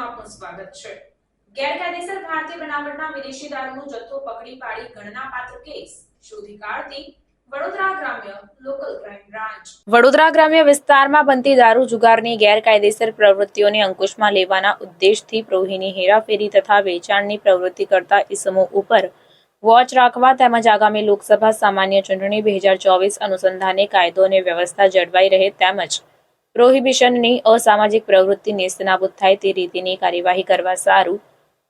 આપનું સ્વાગત છે. ગેરકાયદેસર ભારતીય બનાવટના વિદેશી દારૂનો જથ્થો પકડી પાડી ગણનાપાત્ર કેસ શોધી કાઢતી ક્રાઇમ વડોદરા ગ્રામ્ય વિસ્તારમાં બનતી દારૂ જુગારની ગેરકાયદેસર પ્રવૃત્તિઓને અંકુશમાં લેવાના ઉદ્દેશથી પ્રોહીની હેરાફેરી તથા વેચાણની પ્રવૃત્તિ કરતા ઇસમો ઉપર વોચ રાખવા તેમજ આગામી લોકસભા સામાન્ય ચૂંટણી બે હજાર ચોવીસ અનુસંધાને કાયદો અને વ્યવસ્થા જળવાઈ રહે તેમજ પ્રોહિબિશનની અસામાજિક પ્રવૃત્તિ નેસ્તનાબૂદ થાય તે રીતેની કાર્યવાહી કરવા સારું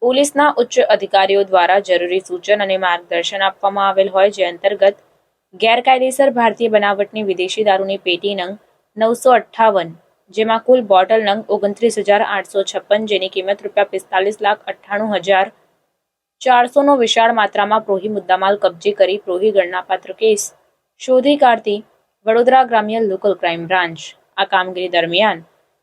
પોલીસના ઉચ્ચ અધિકારીઓ દ્વારા જરૂરી સૂચન અને માર્ગદર્શન આપવામાં આવેલ હોય જે અંતર્ગત ગેરકાયદેસર ભારતીય બનાવટની વિદેશી દારૂની પેટી નંગ નવસો અઠ્ઠાવન, જેમાં કુલ બોટલ નંગ ઓગણત્રીસ હજાર આઠસો છપ્પન, જેની કિંમત રૂપિયા પિસ્તાલીસ લાખ અઠ્ઠાણું હજાર ચારસોનો વિશાળ માત્રામાં પ્રોહી મુદ્દામાલ કબજે કરી પ્રોહી ગણનાપાત્ર કેસ શોધી કાઢતી વડોદરા ગ્રામ્ય લોકલ ક્રાઇમ બ્રાન્ચ. આ કામગીરી દરમિયાન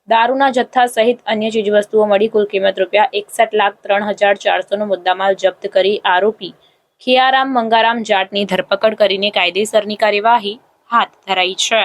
દારૂના જથ્થા સહિત અન્ય ચીજવસ્તુઓ મળી કુલ કિંમત રૂપિયા એકસઠ લાખ ત્રણ હજાર ચારસોનો મુદ્દામાલ જપ્ત કરી આરોપી ખિયારામ મંગારામ જાટની ધરપકડ કરીને કાયદેસરની કાર્યવાહી હાથ ધરાઈ છે.